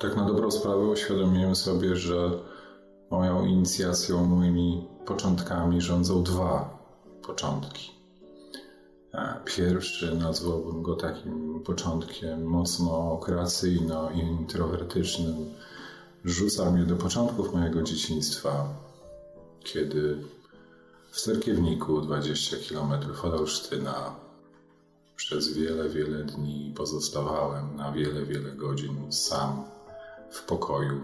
tak na dobrą sprawę uświadomiłem sobie, że moją inicjacją, moimi początkami rządzą dwa początki. Pierwszy nazwałbym go takim początkiem mocno kreacyjno-introwertycznym. Rzuca mnie do początków mojego dzieciństwa, kiedy w Cerkiewniku, 20 km od Olsztyna, przez wiele, wiele dni pozostawałem na wiele, wiele godzin sam w pokoju.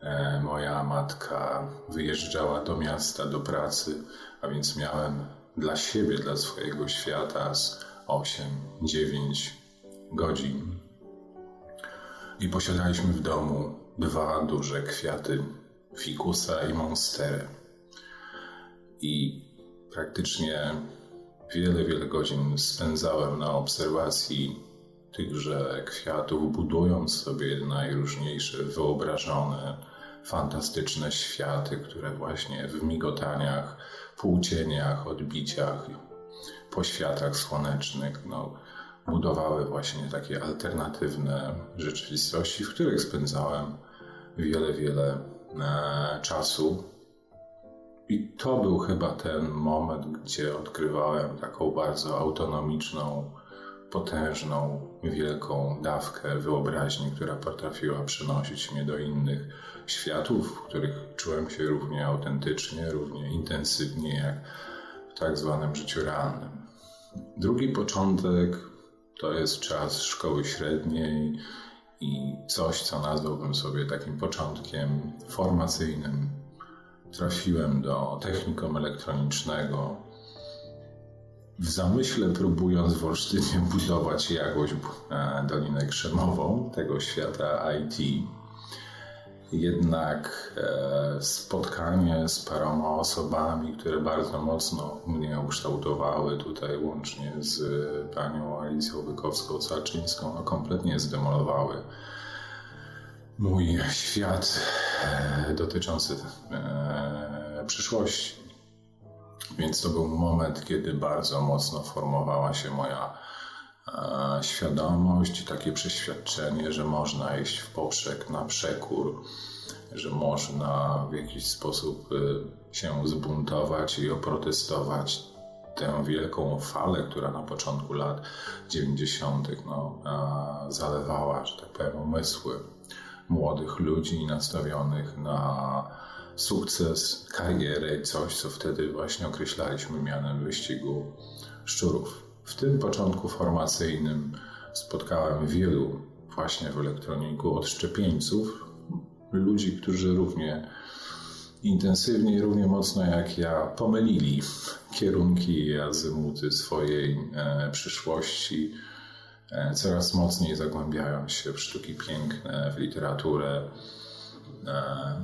E, moja matka wyjeżdżała do miasta, do pracy, a więc miałem dla siebie, dla swojego świata z 8-9 godzin. I posiadaliśmy w domu dwa duże kwiaty fikusa i monstery. I praktycznie wiele, wiele godzin spędzałem na obserwacji tychże kwiatów, budując sobie najróżniejsze wyobrażone, fantastyczne światy, które właśnie w migotaniach, półcieniach, odbiciach, poświatach słonecznych no, budowały właśnie takie alternatywne rzeczywistości, w których spędzałem wiele, wiele e, czasu. I to był chyba ten moment, gdzie odkrywałem taką bardzo autonomiczną, potężną, wielką dawkę wyobraźni, która potrafiła przenosić mnie do innych światów, w których czułem się równie autentycznie, równie intensywnie jak w tak zwanym życiu realnym. Drugi początek to jest czas szkoły średniej i coś, co nazwałbym sobie takim początkiem formacyjnym. Trafiłem do technikum elektronicznego, w zamyśle próbując w Olsztynie budować jakąś e, Dolinę Krzemową tego świata IT, jednak e, spotkanie z paroma osobami, które bardzo mocno mnie ukształtowały, tutaj łącznie z panią Alicją Wykowską-Calczyńską, no kompletnie zdemolowały mój świat e, dotyczący przyszłości. Więc to był moment, kiedy bardzo mocno formowała się moja e, świadomość, takie przeświadczenie, że można iść w poprzek, na przekór, że można w jakiś sposób e, się zbuntować i oprotestować tę wielką falę, która na początku lat 90. No, e, zalewała, że tak powiem, umysły młodych ludzi nastawionych na sukces, karierę i coś, co wtedy właśnie określaliśmy mianem wyścigu szczurów. W tym początku formacyjnym spotkałem wielu właśnie w elektroniku odszczepieńców, ludzi, którzy równie intensywnie i równie mocno jak ja pomylili kierunki i azymuty swojej e, przyszłości, e, coraz mocniej zagłębiają się w sztuki piękne, w literaturę,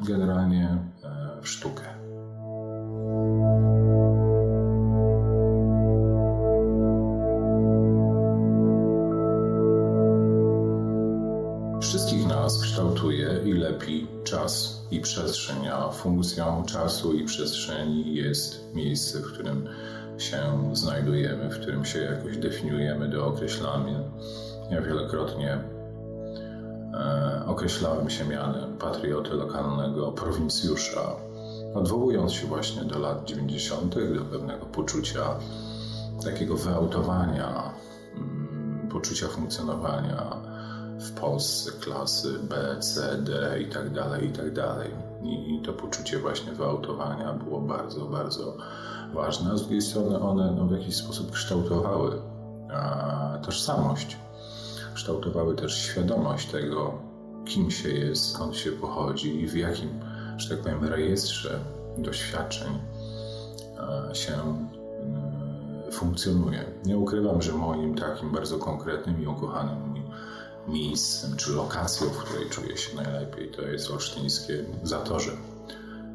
generalnie e, sztukę. Wszystkich nas kształtuje i lepi czas i przestrzeń, a funkcją czasu i przestrzeni jest miejsce, w którym się znajdujemy, w którym się jakoś definiujemy, dookreślamy. Ja wielokrotnie E, określałem się mianem patrioty lokalnego prowincjusza, odwołując się właśnie do lat 90., do pewnego poczucia takiego wyautowania, mm, poczucia funkcjonowania w Polsce klasy B, C, D i tak dalej, i tak dalej. I to poczucie właśnie wyautowania było bardzo, bardzo ważne. A z drugiej strony one no, w jakiś sposób kształtowały tożsamość kształtowały też świadomość tego, kim się jest, skąd się pochodzi i w jakim, że tak powiem, rejestrze doświadczeń e, się e, funkcjonuje. Nie ukrywam, że moim takim bardzo konkretnym i ukochanym miejscem czy lokacją, w której czuję się najlepiej, to jest olsztyńskie Zatorze.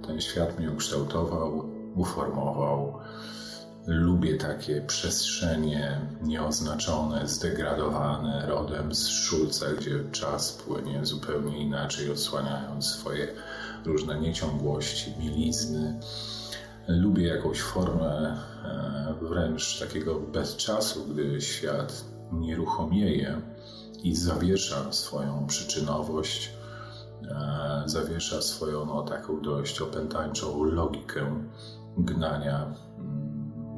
Ten świat mnie ukształtował, uformował, Lubię takie przestrzenie nieoznaczone, zdegradowane, rodem z Szulca, gdzie czas płynie zupełnie inaczej, odsłaniając swoje różne nieciągłości, milizny. Lubię jakąś formę e, wręcz takiego bezczasu, gdy świat nieruchomieje i zawiesza swoją przyczynowość, e, zawiesza swoją no, taką dość opętańczą logikę gnania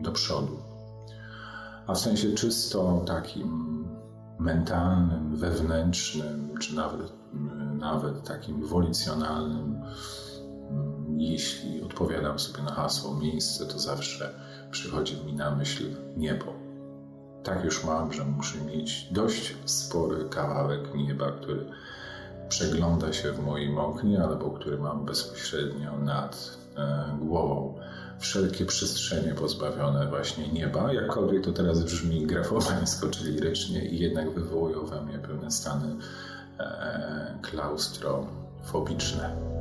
do przodu. A w sensie czysto takim mentalnym, wewnętrznym, czy nawet, nawet takim wolicjonalnym, jeśli odpowiadam sobie na hasło miejsce, to zawsze przychodzi mi na myśl niebo. Tak już mam, że muszę mieć dość spory kawałek nieba, który przegląda się w moim oknie, albo który mam bezpośrednio nad e, głową. Wszelkie przestrzenie pozbawione właśnie nieba, jakkolwiek to teraz brzmi grafomańsko, czyli lirycznie, i jednak wywołują we mnie pewne stany e, klaustrofobiczne.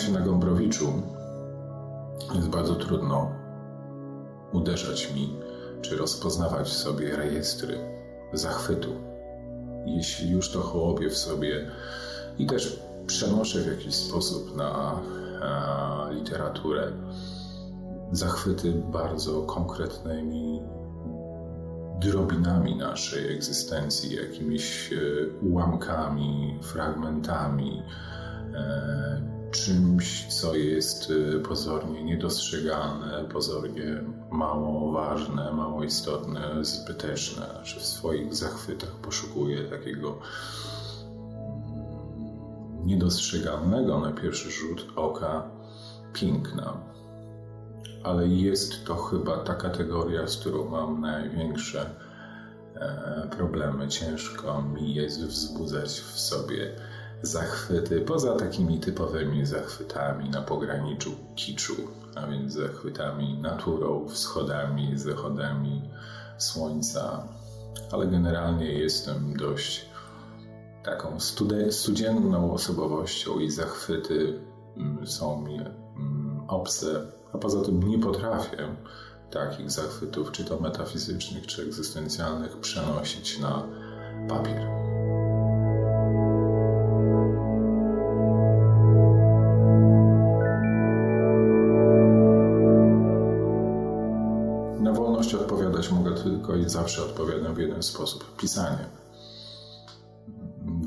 się na Gombrowiczu, jest bardzo trudno uderzać mi, czy rozpoznawać w sobie rejestry zachwytu. Jeśli już to hołobię w sobie i też przenoszę w jakiś sposób na a, literaturę zachwyty bardzo konkretnymi drobinami naszej egzystencji, jakimiś e, ułamkami, fragmentami, e, czymś, co jest y, pozornie niedostrzegalne, pozornie mało ważne, mało istotne, zbyteczne, czy w swoich zachwytach poszukuje takiego niedostrzegalnego na pierwszy rzut oka piękna. Ale jest to chyba ta kategoria, z którą mam największe e, problemy. Ciężko mi jest wzbudzać w sobie zachwyty, poza takimi typowymi zachwytami na pograniczu kiczu, a więc zachwytami naturą, wschodami, zachodami słońca, ale generalnie jestem dość taką studzienną osobowością i zachwyty mm, są mi mm, obce, a poza tym nie potrafię takich zachwytów, czy to metafizycznych, czy egzystencjalnych, przenosić na papier. Zawsze odpowiadam w jeden sposób pisanie.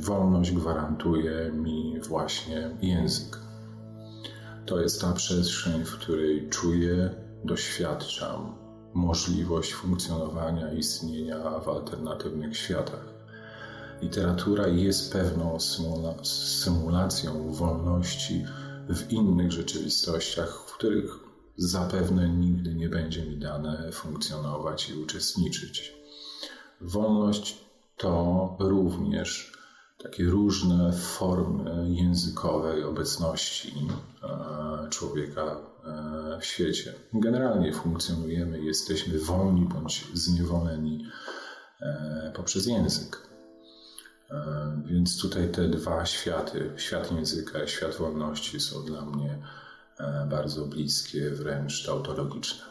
Wolność gwarantuje mi właśnie język. To jest ta przestrzeń, w której czuję, doświadczam możliwość funkcjonowania, istnienia w alternatywnych światach. Literatura jest pewną symula symulacją wolności w innych rzeczywistościach, w których zapewne nigdy nie będzie mi dane funkcjonować i uczestniczyć. Wolność to również takie różne formy językowej obecności e, człowieka e, w świecie. Generalnie funkcjonujemy, jesteśmy wolni bądź zniewoleni e, poprzez język. Więc tutaj te dwa światy, świat języka i świat wolności, są dla mnie bardzo bliskie, wręcz tautologiczne.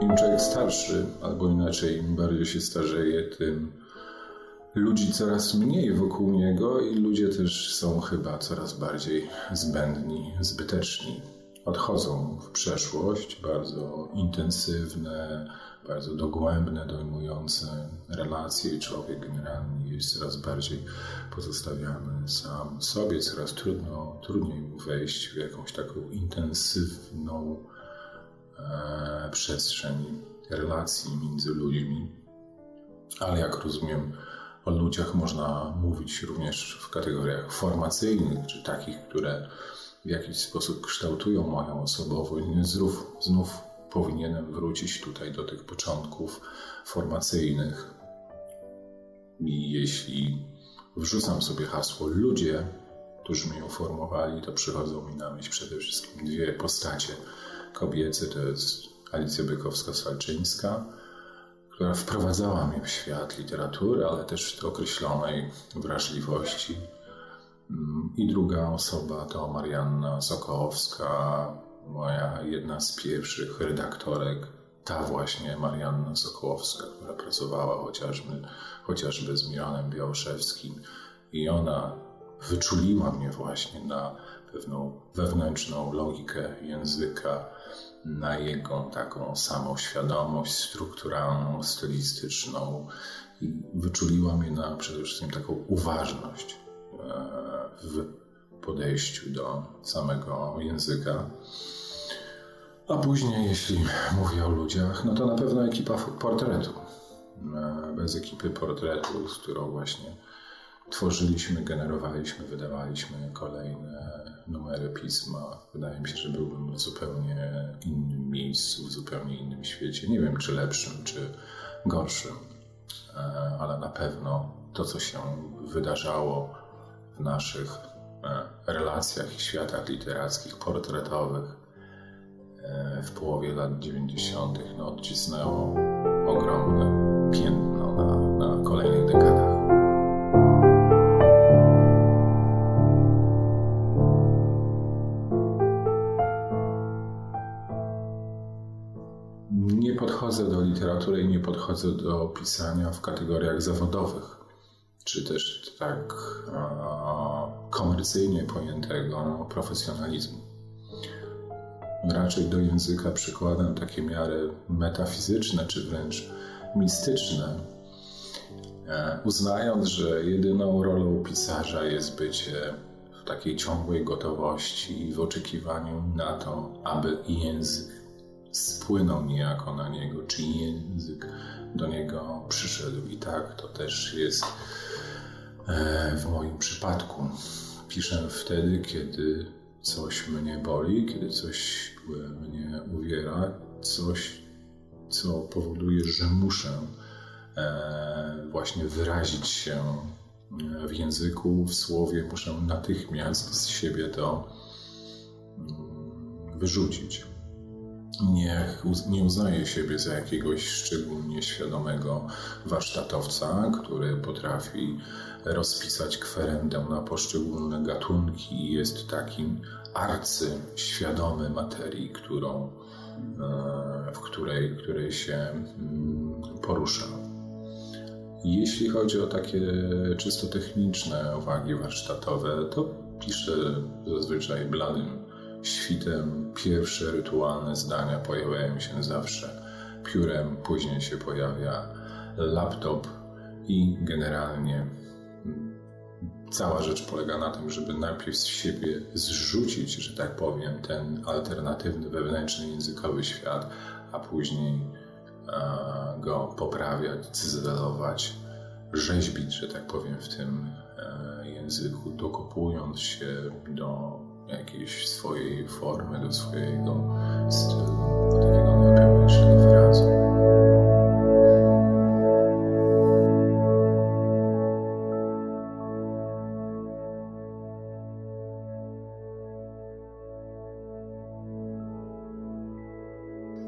Im człowiek starszy, albo inaczej, im bardziej się starzeje, tym ludzi coraz mniej wokół niego i ludzie też są chyba coraz bardziej zbędni, zbyteczni. Odchodzą w przeszłość, bardzo intensywne, bardzo dogłębne, dojmujące relacje i człowiek generalnie jest coraz bardziej pozostawiany sam sobie, coraz trudno, trudniej mu wejść w jakąś taką intensywną e, przestrzeń relacji między ludźmi. Ale jak rozumiem, o ludziach można mówić również w kategoriach formacyjnych, czy takich, które w jakiś sposób kształtują moją osobowość. Znów, znów powinienem wrócić tutaj do tych początków formacyjnych. I jeśli wrzucam sobie hasło ludzie, którzy mnie uformowali, to przychodzą mi na myśl przede wszystkim dwie postacie kobiece. To jest Alicja Bykowska-Salczyńska, która wprowadzała mnie w świat literatury, ale też w określonej wrażliwości. I druga osoba to Marianna Sokołowska, moja jedna z pierwszych redaktorek. Ta właśnie Marianna Sokołowska, która pracowała chociażby, chociażby z Milanem Białoszewskim. I ona wyczuliła mnie właśnie na pewną wewnętrzną logikę języka, na jego taką samoświadomość strukturalną, stylistyczną. I wyczuliła mnie na przede wszystkim taką uważność w podejściu do samego języka. A później, jeśli mówię o ludziach, no to na pewno ekipa portretu. E, bez ekipy portretu, z którą właśnie tworzyliśmy, generowaliśmy, wydawaliśmy kolejne numery pisma. Wydaje mi się, że byłbym w zupełnie innym miejscu, w zupełnie innym świecie. Nie wiem, czy lepszym, czy gorszym, e, ale na pewno to, co się wydarzało naszych e, relacjach i światach literackich, portretowych e, w połowie lat 90., no, odcisnęło ogromne piętno na, na kolejnych dekadach. Nie podchodzę do literatury i nie podchodzę do pisania w kategoriach zawodowych, czy też tak komercyjnie pojętego profesjonalizmu. Raczej do języka przykładam takie miary metafizyczne, czy wręcz mistyczne, e, uznając, że jedyną rolą pisarza jest bycie w takiej ciągłej gotowości i w oczekiwaniu na to, aby język spłynął niejako na niego, czy język do niego przyszedł. I tak to też jest w moim przypadku. Piszę wtedy, kiedy coś mnie boli, kiedy coś mnie uwiera, coś, co powoduje, że muszę e, właśnie wyrazić się w języku, w słowie, muszę natychmiast z siebie to mm, wyrzucić nie, nie uznaje siebie za jakiegoś szczególnie świadomego warsztatowca, który potrafi rozpisać kwerendę na poszczególne gatunki i jest takim arcy świadomy materii, którą, e, w której, której się mm, porusza. Jeśli chodzi o takie czysto techniczne uwagi warsztatowe, to piszę zazwyczaj bladym świtem pierwsze rytualne zdania pojawiają się zawsze. Piórem, później się pojawia laptop i generalnie cała rzecz polega na tym, żeby najpierw z siebie zrzucić, że tak powiem, ten alternatywny wewnętrzny językowy świat, a później go poprawiać, cyzelować, rzeźbić, że tak powiem, w tym e, języku, dokopując się do jakiejś swojej formy, do swojego stylu, do takiego najpełniejszego wyrazu.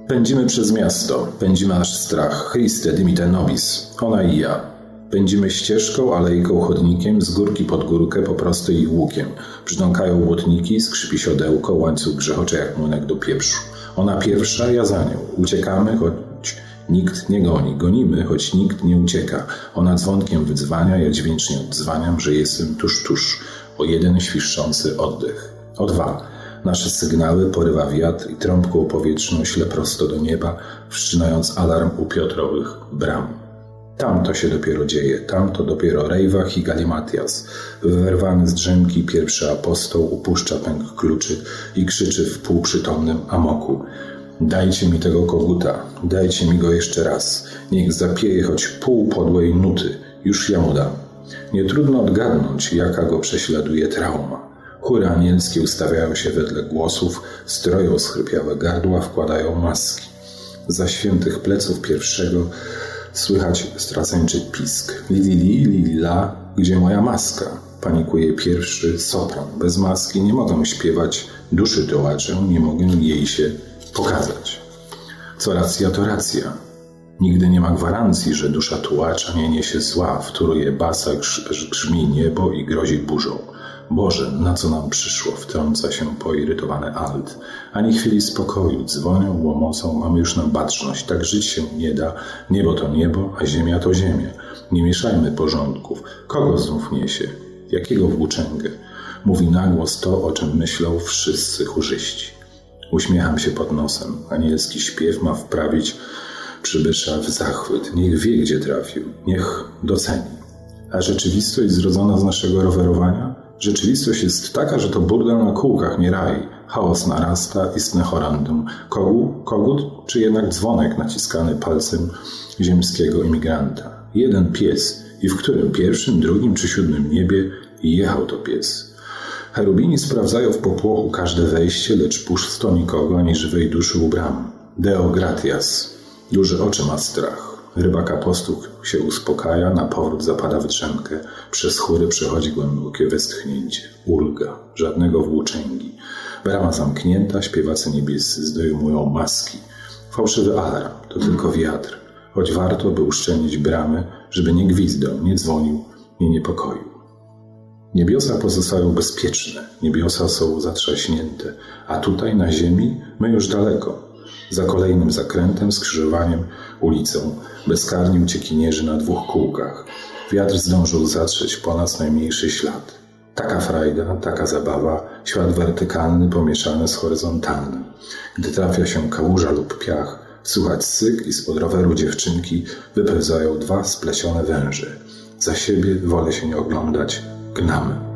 Pędzimy przez miasto, pędzimy aż strach. Christe dimite nobis, ona i ja. Pędzimy ścieżką, alejką, chodnikiem, z górki pod górkę, po prostej i łukiem. Brzdąkają błotniki, skrzypi siodełko, łańcuch grzechocze jak młynek do pieprzu. Ona pierwsza, ja za nią. Uciekamy, choć nikt nie goni. Gonimy, choć nikt nie ucieka. Ona dzwonkiem wydzwania, ja dźwięcznie odzwaniam, że jestem tuż, tuż. O jeden świszczący oddech. O dwa. Nasze sygnały porywa wiatr i trąbką powietrzną śle prosto do nieba, wszczynając alarm u Piotrowych bram. Tam to się dopiero dzieje, tam to dopiero Rejwach i Galimatias. Wyrwany z drzemki pierwszy apostoł upuszcza pęk kluczy i krzyczy w półprzytomnym amoku. Dajcie mi tego koguta, dajcie mi go jeszcze raz. Niech zapieje choć pół podłej nuty, już ja mu dam. Nie trudno odgadnąć, jaka go prześladuje trauma. Chóry anielskie ustawiają się wedle głosów, stroją schrypiałe gardła, wkładają maski. Za świętych pleców pierwszego Słychać straceńczy pisk. Li, li, li, la, gdzie moja maska? Panikuje pierwszy sopran. Bez maski nie mogę śpiewać, duszy tułaczę, nie mogę jej się pokazać. Co racja, to racja. Nigdy nie ma gwarancji, że dusza tułacza nie niesie zła, wtóruje basa, grzmi niebo i grozi burzą. Boże, na co nam przyszło? Wtrąca się poirytowany Alt. Ani chwili spokoju, dzwonią łomocą, mamy już na baczność. Tak żyć się nie da. Niebo to niebo, a ziemia to ziemia. Nie mieszajmy porządków. Kogo znów niesie? Jakiego włóczęgę? Mówi na głos to, o czym myślą wszyscy chórzyści. Uśmiecham się pod nosem. Anielski śpiew ma wprawić przybysza w zachwyt. Niech wie, gdzie trafił. Niech doceni. A rzeczywistość zrodzona z naszego rowerowania? Rzeczywistość jest taka, że to burdel na kółkach, nie raj. Chaos narasta, istne chorandum. Kogu, kogut, czy jednak dzwonek naciskany palcem ziemskiego imigranta? Jeden pies. I w którym pierwszym, drugim czy siódmym niebie jechał to pies? Cherubini sprawdzają w popłochu każde wejście, lecz pusto nikogo ani żywej duszy u bram. Deo gratias. Duże oczy ma strach. Rybak apostów się uspokaja, na powrót zapada w drzemkę. Przez chóry przychodzi głębokie westchnięcie. Ulga. Żadnego włóczęgi. Brama zamknięta, śpiewacy niebiescy zdejmują maski. Fałszywy alarm. To tylko wiatr. Choć warto, by uszczelnić bramy, żeby nie gwizdał, nie dzwonił, nie niepokoił. Niebiosa pozostają bezpieczne, niebiosa są zatrzaśnięte, a tutaj na ziemi my już daleko. Za kolejnym zakrętem, skrzyżowaniem, ulicą, bezkarni uciekinierzy na dwóch kółkach. Wiatr zdążył zatrzeć po nas najmniejszy ślad. Taka frajda, taka zabawa, świat wertykalny pomieszany z horyzontalnym. Gdy trafia się kałuża lub piach, słychać syk i spod roweru dziewczynki wypełzają dwa splesione węże. Za siebie wolę się nie oglądać, gnamy.